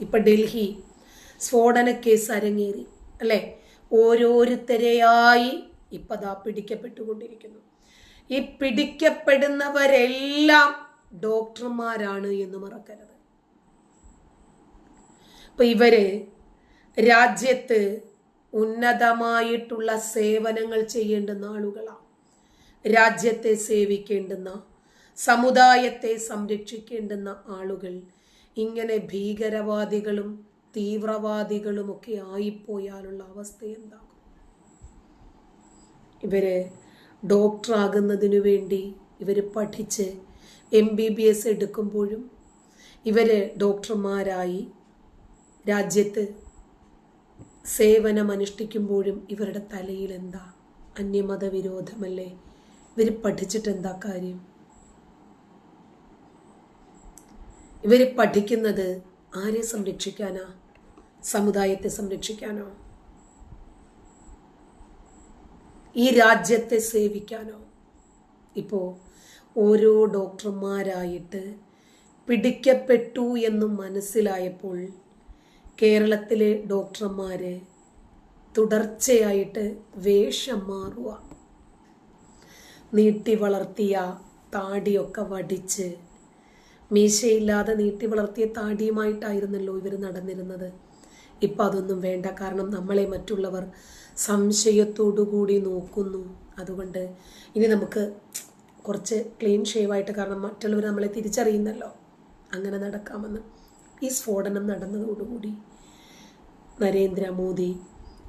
ഇപ്പൊ ഡൽഹി സ്ഫോടന കേസ് അരങ്ങേറി അല്ലേ? ഓരോരുത്തരെയായി ഇപ്പതാ പിടിക്കപ്പെട്ടുകൊണ്ടിരിക്കുന്നു. ഈ പിടിക്കപ്പെടുന്നവരെല്ലാം ഡോക്ടർമാരാണ് എന്ന് മറക്കരുത്. ഇപ്പം ഇവർ രാജ്യത്ത് ഉന്നതമായിട്ടുള്ള സേവനങ്ങൾ ചെയ്യേണ്ടുന്ന ആളുകളാണ് രാജ്യത്തെ സേവിക്കേണ്ടുന്ന സമുദായത്തെ സംരക്ഷിക്കേണ്ടുന്ന ആളുകൾ ഇങ്ങനെ ഭീകരവാദികളും തീവ്രവാദികളുമൊക്കെ ആയിപ്പോയാലുള്ള അവസ്ഥ എന്താകും? ഇവർ ഡോക്ടറാകുന്നതിനു വേണ്ടി ഇവർ പഠിച്ച് എം ബി ബി എസ് എടുക്കുമ്പോഴും ഇവർ ഡോക്ടർമാരായി രാജ്യത്ത് സേവനം അനുഷ്ഠിക്കുമ്പോഴും ഇവരുടെ തലയിൽ എന്താ? അന്യമത വിരോധമല്ലേ ഇവർ പഠിച്ചിട്ട് എന്താ കാര്യം? ഇവർ പഠിക്കുന്നത് ആരെ സംരക്ഷിക്കാനാ? സമുദായത്തെ സംരക്ഷിക്കാനോ? ഈ രാജ്യത്തെ സേവിക്കാനോ? ഇപ്പോൾ ഓരോ ഡോക്ടർമാരായിട്ട് പിടിക്കപ്പെട്ടു എന്ന് മനസ്സിലായപ്പോൾ കേരളത്തിലെ ഡോക്ടർമാർ തുടർച്ചയായിട്ട് വേഷം മാറുക നീട്ടി വളർത്തിയ താടിയൊക്കെ വടിച്ച് മീശയില്ലാതെ നീട്ടി വളർത്തിയ താടിയുമായിട്ടായിരുന്നല്ലോ ഇവർ നടന്നിരുന്നത്. ഇപ്പം അതൊന്നും വേണ്ട. കാരണം നമ്മളെ മറ്റുള്ളവർ കൂടി നോക്കുന്നു. അതുകൊണ്ട് ഇനി നമുക്ക് കുറച്ച് ക്ലീൻ ഷേവായിട്ട് കാരണം മറ്റുള്ളവർ നമ്മളെ തിരിച്ചറിയുന്നല്ലോ. അങ്ങനെ നടക്കാമെന്ന്. ഈ സ്ഫോടനം നടന്നതോടുകൂടി നരേന്ദ്രമോദി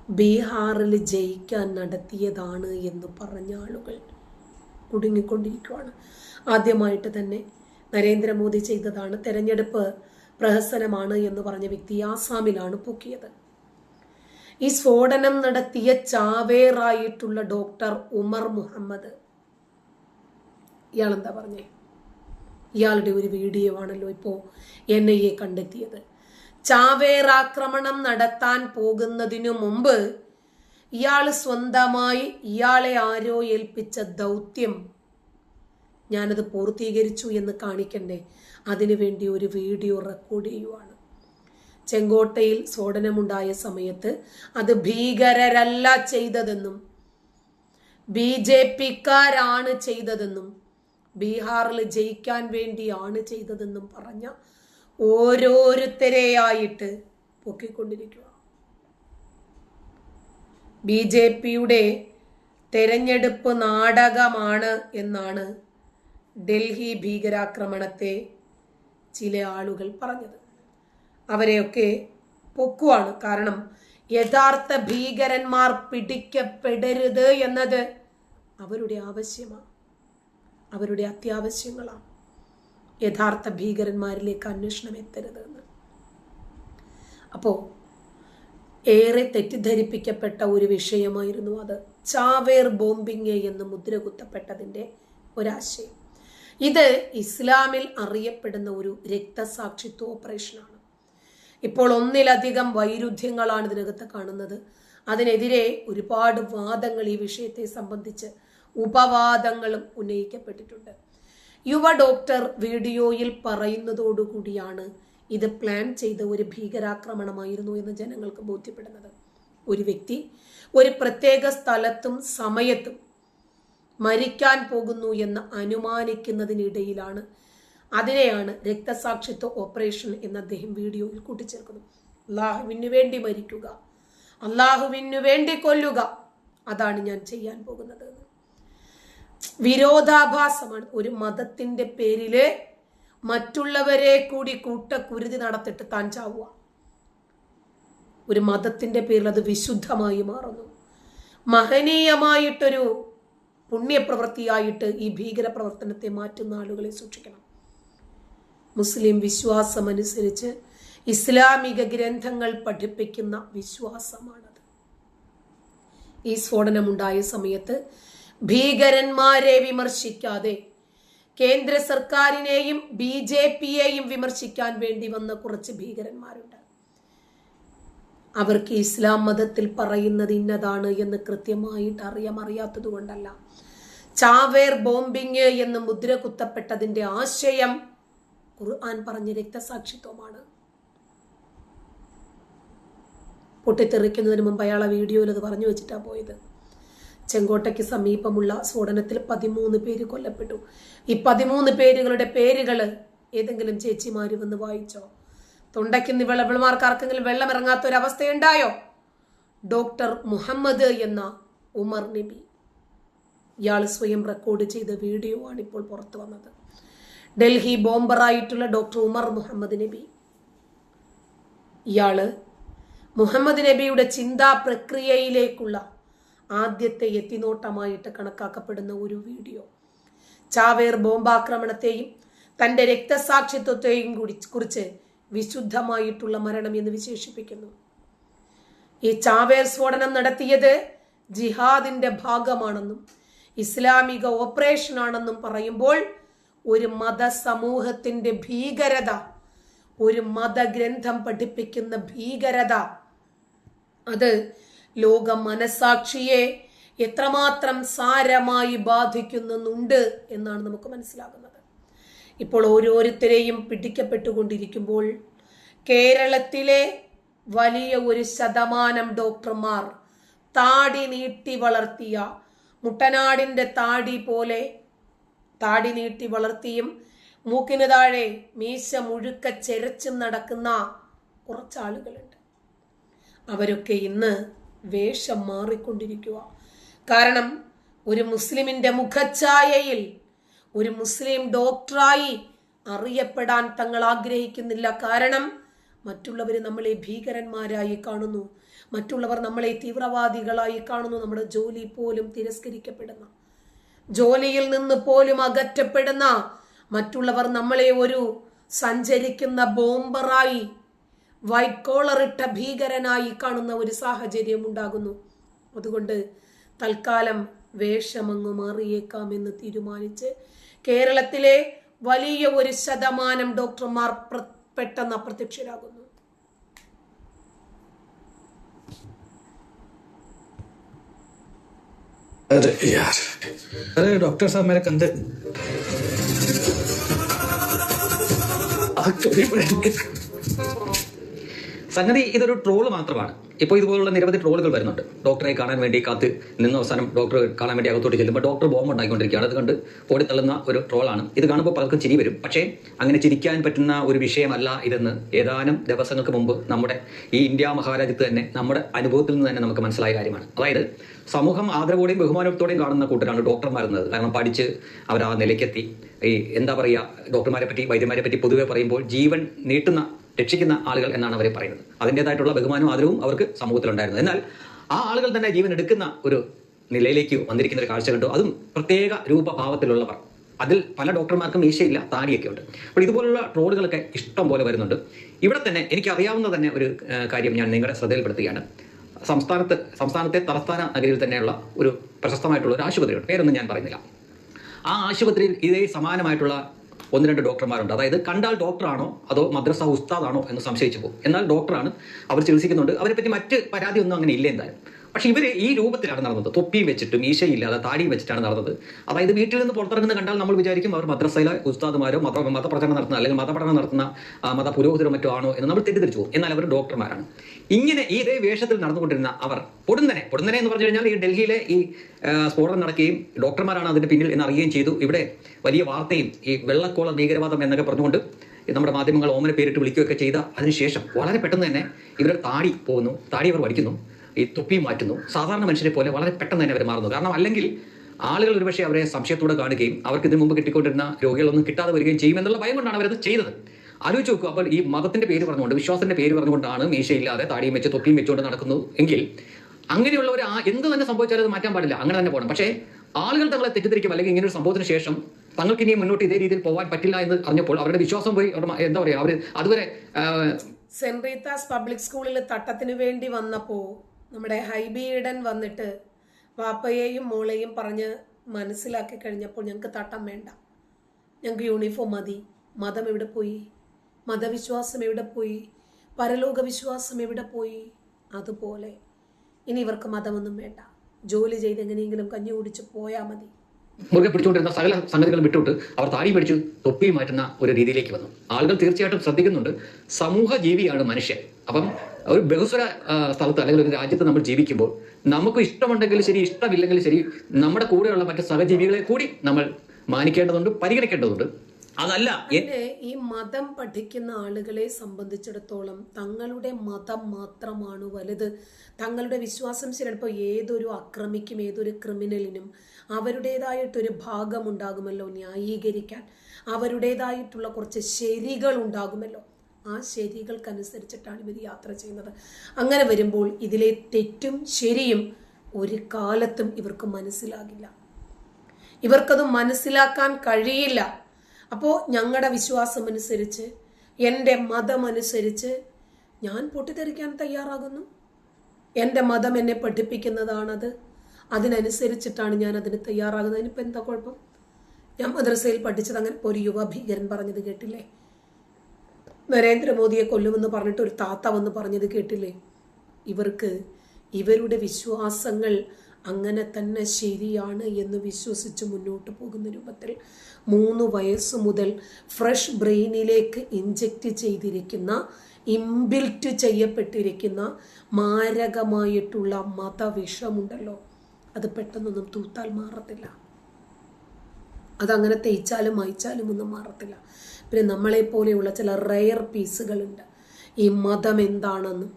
ബീഹാറിൽ ജയിക്കാൻ നടത്തിയതാണ് എന്ന് പറഞ്ഞ ആളുകൾ കുടുങ്ങിക്കൊണ്ടിരിക്കുകയാണ് ആദ്യമായിട്ട് തന്നെ നരേന്ദ്രമോദി ചെയ്തതാണ് തെരഞ്ഞെടുപ്പ് പ്രഹസനമാണ് എന്ന് പറഞ്ഞ വ്യക്തി ആസാമിലാണ് പൊക്കിയത്. ഈ സ്ഫോടനം നടത്തിയ ചാവേറായിട്ടുള്ള ഡോക്ടർ ഉമർ മുഹമ്മദ്. ഇയാൾ എന്താ പറഞ്ഞേ? ഇയാളുടെ ഒരു വീഡിയോ ആണല്ലോ ഇപ്പോൾ എൻ ഐ എ കണ്ടെത്തിയത്. ചാവേറാക്രമണം നടത്താൻ പോകുന്നതിനു മുമ്പ് ഇയാൾ സ്വന്തമായി ഇയാളെ ആരോ ഏൽപ്പിച്ച ദൗത്യം ഞാനത് പൂർത്തീകരിച്ചു എന്ന് കാണിക്കണ്ടേ? അതിനുവേണ്ടി ഒരു വീഡിയോ റെക്കോർഡ് ചെയ്യുവാണ്. ചെങ്കോട്ടയിൽ സ്ഫോടനമുണ്ടായ സമയത്ത് അത് ഭീകരരല്ല ചെയ്തതെന്നും ബി ജെ പിക്കാരാണ് ചെയ്തതെന്നും ബീഹാറിൽ ജയിക്കാൻ വേണ്ടിയാണ് ചെയ്തതെന്നും പറഞ്ഞ ഓരോരുത്തരെയായിട്ട് പൊക്കിക്കൊണ്ടിരിക്കുക ബി ജെ പിയുടെ തെരഞ്ഞെടുപ്പ് നാടകമാണ് എന്നാണ് ഡൽഹി ഭീകരാക്രമണത്തെ ചില ആളുകൾ പറഞ്ഞത്. അവരെയൊക്കെ പൊക്കുവാണ്. കാരണം യഥാർത്ഥ ഭീകരന്മാർ പിടിക്കപ്പെടരുത് എന്നത് അവരുടെ ആവശ്യമാണ് അവരുടെ അത്യാവശ്യങ്ങളാണ് യഥാർത്ഥ ഭീകരന്മാരിലേക്ക് അന്വേഷണം എത്തരുത് എന്ന് അപ്പോൾ ഏറെ തെറ്റിദ്ധരിപ്പിക്കപ്പെട്ട ഒരു വിഷയമായിരുന്നു അത്. ചാവേർ ബോംബിങ് എന്ന് മുദ്രകുത്തപ്പെട്ടതിന്റെ ഒരാശയം. ഇത് ഇസ്ലാമിൽ അറിയപ്പെടുന്ന ഒരു രക്തസാക്ഷിത്വ ഓപ്പറേഷനാണ്. ഇപ്പോൾ ഒന്നിലധികം വൈരുദ്ധ്യങ്ങളാണ് ഇതിനകത്ത് കാണുന്നത്. അതിനെതിരെ ഒരുപാട് വാദങ്ങൾ ഈ വിഷയത്തെ സംബന്ധിച്ച് ഉപവാദങ്ങളും ഉന്നയിക്കപ്പെട്ടിട്ടുണ്ട്. യുവ ഡോക്ടർ വീഡിയോയിൽ പറയുന്നതോടുകൂടിയാണ് ഇത് പ്ലാൻ ചെയ്ത ഒരു ഭീകരാക്രമണമായിരുന്നു എന്ന് ജനങ്ങൾക്ക് ബോധ്യപ്പെടുന്നത്. ഒരു വ്യക്തി ഒരു പ്രത്യേക സ്ഥലത്തും സമയത്തും മരിക്കാൻ പോകുന്നു എന്ന് അനുമാനിക്കുന്നതിനിടയിലാണ്. അതിനെയാണ് രക്തസാക്ഷിത്വ ഓപ്പറേഷൻ എന്ന് അദ്ദേഹം വീഡിയോയിൽ കൂട്ടിച്ചേർക്കുന്നു. അള്ളാഹുവിന് വേണ്ടി മരിക്കുക. അള്ളാഹുവിന് വേണ്ടി കൊല്ലുക. അതാണ് ഞാൻ ചെയ്യാൻ പോകുന്നത്. വിരോധാഭാസമാണ്. ഒരു മതത്തിന്റെ പേരിൽ മറ്റുള്ളവരെ കൂടി കൂട്ടക്കുരുതി നടത്തിട്ട് താൻ ചാവുക. ഒരു മതത്തിന്റെ പേരിൽ അത് വിശുദ്ധമായി മാറുന്നു. മഹനീയമായിട്ടൊരു പുണ്യപ്രവൃത്തിയായിട്ട് ഈ ഭീകരപ്രവർത്തനത്തെ മാറ്റുന്ന ആളുകളെ സൂക്ഷിക്കണം. മുസ്ലിം വിശ്വാസമനുസരിച്ച് ഇസ്ലാമിക ഗ്രന്ഥങ്ങൾ പഠിപ്പിക്കുന്ന വിശ്വാസമാണത്. ഈ സ്ഫോടനമുണ്ടായ സമയത്ത് ഭീകരന്മാരെ വിമർശിക്കാതെ കേന്ദ്ര സർക്കാരിനെയും ബി ജെ പിയെയും വിമർശിക്കാൻ വേണ്ടി വന്ന കുറച്ച് ഭീകരന്മാരുണ്ട്. അവർക്ക് ഇസ്ലാം മതത്തിൽ പറയുന്നത് ഇന്നതാണ് എന്ന് കൃത്യമായിട്ട് അറിയാം അറിയാത്തത് കൊണ്ടല്ല. ചാവേർ ബോംബിങ് എന്ന് മുദ്ര കുത്തപ്പെട്ടതിന്റെ ആശയം ഖുർആൻ പറഞ്ഞ രക്തസാക്ഷിത്വമാണ്. പൊട്ടിത്തെറിക്കുന്നതിന് മുമ്പ് അയാൾ ആ വീഡിയോയിൽ അത് പറഞ്ഞു വെച്ചിട്ടാണ് പോയത്. ചെങ്കോട്ടയ്ക്ക് സമീപമുള്ള സ്ഫോടനത്തിൽ പതിമൂന്ന് പേര് കൊല്ലപ്പെട്ടു. ഈ പതിമൂന്ന് പേരുകളുടെ പേരുകൾ ഏതെങ്കിലും ചേച്ചിമാര് വന്ന് വായിച്ചോ? തൊണ്ടയ്ക്ക് നിവിളവിളമാർക്ക് ആർക്കെങ്കിലും വെള്ളം ഇറങ്ങാത്ത ഒരു അവസ്ഥയുണ്ടായോ ഡോക്ടർ മുഹമ്മദ് എന്ന ഉമർ നബി. ഇയാൾ സ്വയം റെക്കോർഡ് ചെയ്ത വീഡിയോ ആണ് ഇപ്പോൾ പുറത്തു വന്നത്. ഡൽഹി ബോംബറായിട്ടുള്ള ഡോക്ടർ ഉമർ മുഹമ്മദ് നബി. ഇയാൾ മുഹമ്മദ് നബിയുടെ ചിന്താ പ്രക്രിയയിലേക്കുള്ള ആദ്യത്തെ എത്തിനോട്ടമായിട്ട് കണക്കാക്കപ്പെടുന്ന ഒരു വീഡിയോ. ചാവേർ ബോംബാക്രമണത്തെയും തന്റെ രക്തസാക്ഷിത്വത്തെയും കുറിച്ച് വിശുദ്ധമായിട്ടുള്ള മരണം എന്ന് വിശേഷിപ്പിക്കുന്നു. ഈ ചാവേർ സ്ഫോടനം നടത്തിയത് ജിഹാദിന്റെ ഭാഗമാണെന്നും ഇസ്ലാമിക ഓപ്പറേഷൻ ആണെന്നും പറയുമ്പോൾ ഒരു മതസമൂഹത്തിന്റെ ഭീകരത ഒരു മതഗ്രന്ഥം പഠിപ്പിക്കുന്ന ഭീകരത. അത് ലോക മനസാക്ഷിയെ എത്രമാത്രം സാരമായി ബാധിക്കുന്നുണ്ട് എന്നാണ് നമുക്ക് മനസ്സിലാകുന്നത്. ഇപ്പോൾ ഓരോരുത്തരെയും പിടിക്കപ്പെട്ടുകൊണ്ടിരിക്കുമ്പോൾ കേരളത്തിലെ വലിയ ഒരു ശതമാനം ഡോക്ടർമാർ താടി നീട്ടി വളർത്തിയ മുട്ടനാടിന്റെ താടി പോലെ താടി നീട്ടി വളർത്തിയും മൂക്കിന് താഴെ മീശ മുഴുക്ക ചെരച്ചും നടക്കുന്ന കുറച്ചാളുകളുണ്ട്. അവരൊക്കെ ഇന്ന് വേഷം മാറിക്കൊണ്ടിരിക്കുക കാരണം ഒരു മുസ്ലിമിന്റെ മുഖഛായയിൽ ഒരു മുസ്ലിം ഡോക്ടറായി അറിയപ്പെടാൻ തങ്ങൾ ആഗ്രഹിക്കുന്നില്ല. കാരണം മറ്റുള്ളവർ നമ്മളെ ഭീകരന്മാരായി കാണുന്നു. മറ്റുള്ളവർ നമ്മളെ തീവ്രവാദികളായി കാണുന്നു. നമ്മുടെ ജോലി പോലും തിരസ്കരിക്കപ്പെടുന്ന ജോലിയിൽ നിന്ന് പോലും അകറ്റപ്പെടുന്ന മറ്റുള്ളവർ നമ്മളെ ഒരു സഞ്ചരിക്കുന്ന ബോംബറായി വൈറ്റ് കോളർ ഇട്ട ഭീകരനായി കാണുന്ന ഒരു സാഹചര്യം ഉണ്ടാകുന്നു. അതുകൊണ്ട് തൽക്കാലം വേഷമങ്ങ് മാറിയേക്കാമെന്ന് തീരുമാനിച്ച് കേരളത്തിലെ വലിയ ഒരു ശതമാനം ഡോക്ടർമാർ പെട്ടെന്ന് അപ്രത്യക്ഷരാകുന്നു अरे यार अरे डॉक्टर साहब मेरे कंधे आग चोरी पड़ेंगे സംഗതി ഇതൊരു ട്രോൾ മാത്രമാണ്. ഇപ്പോൾ ഇതുപോലുള്ള നിരവധി ട്രോളുകൾ വരുന്നുണ്ട്. ഡോക്ടറെ കാണാൻ വേണ്ടി കാത്ത് നിന്ന് അവസാനം ഡോക്ടറെ കാണാൻ വേണ്ടി അകത്തോട്ട് ചെല്ലുമ്പോൾ ഡോക്ടർ ബോംബ് ഉണ്ടാക്കിക്കൊണ്ടിരിക്കുകയാണ് അത് കണ്ട് ഓടിത്തള്ളുന്ന ഒരു ട്രോളാണ് ഇത് കാണുമ്പോൾ പലർക്കും ചിരി വരും. പക്ഷേ അങ്ങനെ ചിരിക്കാൻ പറ്റുന്ന ഒരു വിഷയമല്ല ഇതെന്ന് ഏതാനും ദിവസങ്ങൾക്ക് മുമ്പ് നമ്മുടെ ഈ ഇന്ത്യ മഹാരാജ്യത്ത് തന്നെ നമ്മുടെ അനുഭവത്തിൽ നിന്ന് തന്നെ നമുക്ക് മനസ്സിലായ കാര്യമാണ്. അതായത് സമൂഹം ആദരവോടെയും ബഹുമാനത്തോടെയും കാണുന്ന കൂട്ടരാണ് ഡോക്ടർമാരുന്നത്. കാരണം പഠിച്ച് അവർ ആ നിലയ്ക്കെത്തി. ഈ എന്താ പറയുക ഡോക്ടർമാരെ പറ്റി വൈദ്യന്മാരെ പറ്റി പൊതുവെ പറയുമ്പോൾ ജീവൻ നീട്ടുന്ന രക്ഷിക്കുന്ന ആളുകൾ എന്നാണ് അവരെ പറയുന്നത്. അതിന്റെതായിട്ടുള്ള ബഹുമാനവും ആദരവും അവർക്ക് സമൂഹത്തിലുണ്ടായിരുന്നു. എന്നാൽ ആ ആളുകൾ തന്നെ ജീവൻ എടുക്കുന്ന ഒരു നിലയിലേക്ക് വന്നിരിക്കുന്ന ഒരു കാഴ്ച കണ്ടു. അതും പ്രത്യേക രൂപഭാവത്തിലുള്ളവർ. അതിൽ പല ഡോക്ടർമാർക്കും മീശയില്ല താടിയൊക്കെ ഉണ്ട് അപ്പോൾ ഇതുപോലുള്ള ട്രോളുകളൊക്കെ ഇഷ്ടം പോലെ വരുന്നുണ്ട്. ഇവിടെ തന്നെ എനിക്ക് അറിയാവുന്ന തന്നെ ഒരു കാര്യം ഞാൻ നിങ്ങളുടെ ശ്രദ്ധയിൽപ്പെടുത്തുകയാണ്. സംസ്ഥാനത്ത് സംസ്ഥാനത്തെ തലസ്ഥാന നഗരിയിൽ തന്നെയുള്ള ഒരു പ്രശസ്തമായിട്ടുള്ള ഒരു ആശുപത്രിയുണ്ട്. പേരൊന്നും ഞാൻ പറയുന്നില്ല. ആ ആശുപത്രിയിൽ ഇതേ സമാനമായിട്ടുള്ള ഒന്ന് രണ്ട് ഡോക്ടർമാരുണ്ട്. അതായത് കണ്ടാൽ ഡോക്ടറാണോ അതോ മദ്രസ ഉസ്താദാണോ എന്ന് സംശയിച്ചു പോകും. എന്നാൽ ഡോക്ടറാണ് അവർ ചികിത്സിക്കുന്നുണ്ട്. അവരെപ്പറ്റി പറ്റി മറ്റ് പരാതി ഒന്നും അങ്ങനെ ഇല്ല എന്തായാലും. പക്ഷെ ഇവർ ഈ രൂപത്തിലാണ് നടന്നത്. തൊപ്പിയും വെച്ചിട്ടും ഈശയില്ലാതെ താടിയും വെച്ചിട്ടാണ് നടന്നത്. അതായത് വീട്ടിൽ നിന്ന് പുറത്തിറങ്ങുന്ന കണ്ടാൽ നമ്മൾ വിചാരിക്കും അവർ മദ്രസയിലെ ഉസ്താദുമാരോ മത മതപ്രചരണം നടത്തുന്ന അല്ലെങ്കിൽ മതപഠനം നടത്തുന്ന മത പുരോഹിതരോ മറ്റോ ആണോ എന്ന് നമ്മൾ തെറ്റിദ്ധരിച്ചു എന്നാൽ അവർ ഡോക്ടർമാരാണ്. ഇങ്ങനെ ഇതേ വേഷത്തിൽ നടന്നുകൊണ്ടിരുന്ന അവർ പൊടുന്നനെ പൊടുന്നനെ എന്ന് പറഞ്ഞു കഴിഞ്ഞാൽ ഈ ഡൽഹിയിലെ ഈ സ്ഫോടനം നടക്കുകയും ഡോക്ടർമാരാണ് അതിന്റെ പിന്നിൽ എന്ന് അറിയുകയും ചെയ്തു. ഇവിടെ വലിയ വാർത്തയും ഈ വെള്ളക്കോള ഭീകരവാദം എന്നൊക്കെ പറഞ്ഞുകൊണ്ട് നമ്മുടെ മാധ്യമങ്ങൾ ഓമന പേരിട്ട് വിളിക്കുകയൊക്കെ ചെയ്ത അതിനുശേഷം വളരെ പെട്ടെന്ന് തന്നെ ഇവരുടെ താടി പോകുന്നു. താടി അവർ വടിക്കുന്നു. ഈ തൊപ്പി മാറ്റുന്നു. സാധാരണ മനുഷ്യരെ പോലെ വളരെ പെട്ടെന്ന് തന്നെ അവർ മാറുന്നു. കാരണം അല്ലെങ്കിൽ ആളുകൾ ഒരുപക്ഷെ അവരെ സംശയത്തോടെ കാണുകയും അവർക്ക് ഇതിനു മുമ്പ് കിട്ടിക്കൊണ്ടിരുന്ന രോഗികളൊന്നും കിട്ടാതെ വരികയും ചെയ്യുമെന്നുള്ള ഭയം കൊണ്ടാണ് അവരത് ചെയ്തത്. ആലോചിച്ച് നോക്കുക അപ്പോൾ ഈ മതത്തിന്റെ പേര് പറഞ്ഞുകൊണ്ട് വിശ്വാസത്തിന്റെ പേര് പറഞ്ഞുകൊണ്ടാണ് മീശയില്ലാതെ താടിയും വെച്ച് തൊപ്പിയും വെച്ചുകൊണ്ട് നടക്കുന്നു എങ്കിൽ അങ്ങനെയുള്ളവർ ആ എന്ത് തന്നെ സംഭവിച്ചാലും അത് മാറ്റാൻ പാടില്ല. അങ്ങനെ തന്നെ പോകണം. പക്ഷേ ആളുകൾ തങ്ങളെ തെറ്റിദ്ധരിക്കും. അല്ലെങ്കിൽ ഇങ്ങനെ ഒരു സംഭവത്തിന് ശേഷം തങ്ങൾക്ക് ഇനി മുന്നോട്ട് ഇതേ രീതിയിൽ പോകാൻ പറ്റില്ല എന്ന് അറിഞ്ഞപ്പോൾ അവരുടെ വിശ്വാസം പോയി. എന്താ പറയുക അവർ അതുവരെ സെന്റ് റീത്താസ് പബ്ലിക് സ്കൂളിൽ തട്ടത്തിന് വേണ്ടി വന്നപ്പോൾ നമ്മുടെ ഹൈബി വന്നിട്ട് വാപ്പയെയും മോളെയും പറഞ്ഞ് മനസ്സിലാക്കി കഴിഞ്ഞപ്പോൾ ഞങ്ങൾക്ക് തട്ടം വേണ്ട. ഞങ്ങൾക്ക് യൂണിഫോം മതി. മതം എവിടെ പോയി? മതവിശ്വാസം എവിടെ പോയി? പരലോക വിശ്വാസം എവിടെ പോയി? അതുപോലെ. ഇനി ഇവർക്ക് മതമൊന്നും വേണ്ട. ജോലി ചെയ്ത് എങ്ങനെയെങ്കിലും കഞ്ഞി കുടിച്ച് പോയാൽ മതി. മുറുകെ പിടിച്ചുകൊണ്ടിരുന്ന സകല സംഗതികളും വിട്ടുവിട്ട് അവർ താടി പിടിച്ച് തൊപ്പി മാറ്റുന്ന ഒരു രീതിയിലേക്ക് വന്നു. ആളുകൾ തീർച്ചയായിട്ടും ശ്രദ്ധിക്കുന്നുണ്ട്. സമൂഹ ജീവിയാണ് മനുഷ്യൻ. അപ്പം ഒരു ബഹുസ്വര സ്ഥലത്ത് അല്ലെങ്കിൽ ഒരു രാജ്യത്ത് നമ്മൾ ജീവിക്കുമ്പോൾ നമുക്ക് ഇഷ്ടമുണ്ടെങ്കിൽ ശരി ഇഷ്ടമില്ലെങ്കിൽ ശരി നമ്മുടെ കൂടെയുള്ള മറ്റു സഹജീവികളെ കൂടി നമ്മൾ മാനിക്കേണ്ടതുണ്ട് പരിഗണിക്കേണ്ടതുണ്ട്. അതല്ല ഈ മതം പഠിക്കുന്ന ആളുകളെ സംബന്ധിച്ചിടത്തോളം തങ്ങളുടെ മതം മാത്രമാണ് വലുത്. തങ്ങളുടെ വിശ്വാസം ചിലപ്പോൾ ഏതൊരു അക്രമിക്കും ഏതൊരു ക്രിമിനലിനും അവരുടേതായിട്ടൊരു ഭാഗമുണ്ടാകുമല്ലോ ന്യായീകരിക്കാൻ. അവരുടേതായിട്ടുള്ള കുറച്ച് ശരികൾ ഉണ്ടാകുമല്ലോ ആ ശരികൾക്കനുസരിച്ചിട്ടാണ് ഇവർ യാത്ര ചെയ്യുന്നത്. അങ്ങനെ വരുമ്പോൾ ഇതിലെ തെറ്റും ശരിയും ഒരു കാലത്തും ഇവർക്ക് മനസ്സിലാകില്ല. ഇവർക്കത് മനസ്സിലാക്കാൻ കഴിയില്ല. അപ്പോൾ ഞങ്ങളുടെ വിശ്വാസമനുസരിച്ച് എന്റെ മതമനുസരിച്ച് ഞാൻ പൊട്ടിത്തെറിക്കാൻ തയ്യാറാകുന്നു. എന്റെ മതം എന്നെ പഠിപ്പിക്കുന്നതാണത്. അതിനനുസരിച്ചിട്ടാണ് ഞാൻ അതിന് തയ്യാറാകുന്നത്. അതിനിപ്പോൾ എന്താ കുഴപ്പം? ഞാൻ മദ്രസയിൽ പഠിച്ചത് അങ്ങനെ ഒരു യുവ ഭീകരൻ പറഞ്ഞത് കേട്ടില്ലേ? നരേന്ദ്രമോദിയെ കൊല്ലുമെന്ന് പറഞ്ഞിട്ട് ഒരു താത്ത വന്ന് പറഞ്ഞത് കേട്ടില്ലേ? ഇവർക്ക് ഇവരുടെ വിശ്വാസങ്ങൾ അങ്ങനെ തന്നെ ശരിയാണ് എന്ന് വിശ്വസിച്ച് മുന്നോട്ട് പോകുന്ന രൂപത്തിൽ മൂന്ന് വയസ്സ് മുതൽ ഫ്രഷ് ബ്രെയിനിലേക്ക് ഇഞ്ചക്റ്റ് ചെയ്തിരിക്കുന്ന ഇംബിൽറ്റ് ചെയ്യപ്പെട്ടിരിക്കുന്ന മാരകമായിട്ടുള്ള മതവിഷമുണ്ടല്ലോ. അത് പെട്ടെന്നൊന്നും തൂത്താൽ മാറത്തില്ല. അതങ്ങനെ തേച്ചാലും അയച്ചാലും ഒന്നും മാറത്തില്ല. പിന്നെ നമ്മളെപ്പോലെയുള്ള ചില റെയർ പീസുകളുണ്ട് ഈ മതം എന്താണെന്നും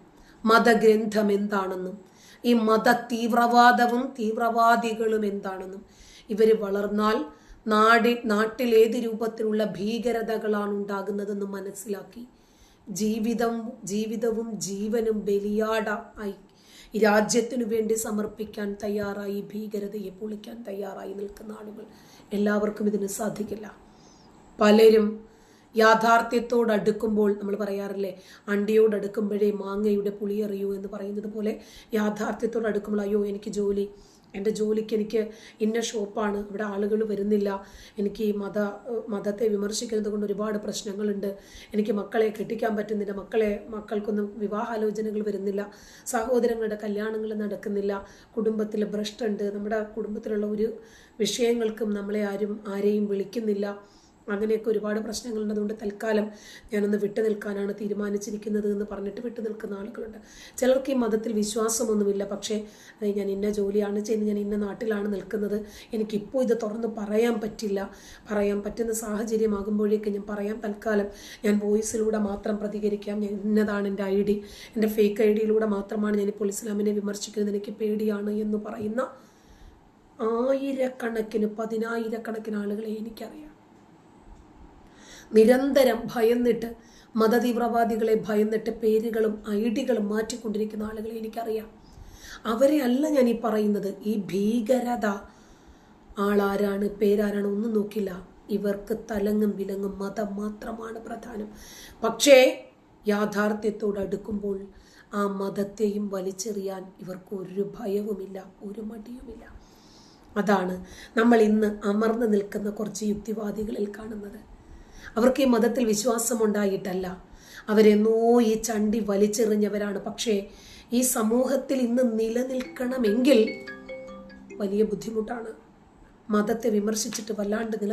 മതഗ്രന്ഥം എന്താണെന്നും ഈ മത തീവ്രവാദവും തീവ്രവാദികളും എന്താണെന്നും ഇവർ വളർന്നാൽ നാടി നാട്ടിൽ ഏത് രൂപത്തിലുള്ള ഭീകരതകളാണ് ഉണ്ടാകുന്നതെന്ന് മനസ്സിലാക്കി. ജീവിതം ജീവിതവും ജീവനും ബലിയാട ആയി. രാജ്യത്തിനു വേണ്ടി സമർപ്പിക്കാൻ തയ്യാറായി ഭീകരതയെ പൊളിക്കാൻ തയ്യാറായി നിൽക്കുന്ന ആളുകൾ എല്ലാവർക്കും ഇതിന് സാധിക്കില്ല. പലരും യാഥാർത്ഥ്യത്തോട് അടുക്കുമ്പോൾ നമ്മൾ പറയാറില്ലേ അണ്ടിയോട് അടുക്കുമ്പോഴേ മാങ്ങയുടെ പുളി അറിയൂ എന്ന് പറയുന്നത് പോലെ യാഥാർത്ഥ്യത്തോട് അടുക്കുമ്പോൾ അയ്യോ എനിക്ക് ജോലി എന്റെ ജോലിക്ക് എനിക്ക് ഇന്ന ഷോപ്പാണ് ഇവിടെ ആളുകൾ വരുന്നില്ല എനിക്ക് ഈ മത മതത്തെ വിമർശിക്കുന്നത് കൊണ്ട് ഒരുപാട് പ്രശ്നങ്ങളുണ്ട് എനിക്ക് മക്കളെ കെട്ടിക്കാൻ പറ്റുന്നില്ല മക്കളെ മക്കൾക്കൊന്നും വിവാഹാലോചനകൾ വരുന്നില്ല സഹോദരങ്ങളുടെ കല്യാണങ്ങൾ നടക്കുന്നില്ല കുടുംബത്തിൽ ഭ്രഷ്ടുണ്ട് നമ്മുടെ കുടുംബത്തിലുള്ള ഒരു വിഷയങ്ങൾക്കും നമ്മളെ ആരും ആരെയും വിളിക്കുന്നില്ല അങ്ങനെയൊക്കെ ഒരുപാട് പ്രശ്നങ്ങളുണ്ട് അതുകൊണ്ട് തൽക്കാലം ഞാനൊന്ന് വിട്ടു നിൽക്കാനാണ് തീരുമാനിച്ചിരിക്കുന്നത് എന്ന് പറഞ്ഞിട്ട് വിട്ടു നിൽക്കുന്ന ആളുകളുണ്ട്. ചിലർക്ക് ഈ മതത്തിൽ വിശ്വാസമൊന്നുമില്ല. പക്ഷേ ഞാൻ ഇന്ന ജോലിയാണ് ചെയ്യുന്നത് ഞാൻ ഇന്ന നാട്ടിലാണ് നിൽക്കുന്നത്. എനിക്കിപ്പോൾ ഇത് തുറന്ന് പറയാൻ പറ്റില്ല. പറയാൻ പറ്റുന്ന സാഹചര്യമാകുമ്പോഴേക്ക് ഞാൻ പറയാം തൽക്കാലം ഞാൻ വോയിസിലൂടെ മാത്രം പ്രതികരിക്കാം. ഞാൻ ഇന്നതാണ് എന്റെ ഐ ഡി. എന്റെ ഫേക്ക് ഐ ഡിയിലൂടെ മാത്രമാണ് ഞാനിപ്പോൾ ഇസ്ലാമിനെ വിമർശിക്കുന്നത്. എനിക്ക് പേടിയാണ് എന്ന് പറയുന്ന ആയിരക്കണക്കിന് പതിനായിരക്കണക്കിന് ആളുകളെ എനിക്കറിയാം. നിരന്തരം ഭയന്നിട്ട് മതതീവ്രവാദികളെ ഭയന്നിട്ട് പേരുകളും ഐഡികളും മാറ്റിക്കൊണ്ടിരിക്കുന്ന ആളുകളെ എനിക്കറിയാം. അവരെ അല്ല ഞാൻ ഈ പറയുന്നത്. ഈ ഭീകരത ആളാരാണ് പേരാരാണ് ഒന്നും നോക്കില്ല. ഇവർക്ക് തലങ്ങും വിലങ്ങും മതം മാത്രമാണ് പ്രധാനം. പക്ഷേ യാഥാർത്ഥ്യത്തോട് അടുക്കുമ്പോൾ ആ മതത്തെയും വലിച്ചെറിയാൻ ഇവർക്ക് ഒരു ഭയവുമില്ല ഒരു മടിയുമില്ല. അതാണ് നമ്മൾ ഇന്ന് അമർന്നു നിൽക്കുന്ന കുറച്ച് യുക്തിവാദികളിൽ കാണുന്നത്. അവർക്ക് ഈ മതത്തിൽ വിശ്വാസമുണ്ടായിട്ടല്ല. അവരെന്നോ ഈ ചണ്ടി വലിച്ചെറിഞ്ഞവരാണ്. പക്ഷേ ഈ സമൂഹത്തിൽ ഇന്ന് നിലനിൽക്കണമെങ്കിൽ വലിയ ബുദ്ധിമുട്ടാണ്. മതത്തെ വിമർശിച്ചിട്ട് വല്ലാണ്ട് നില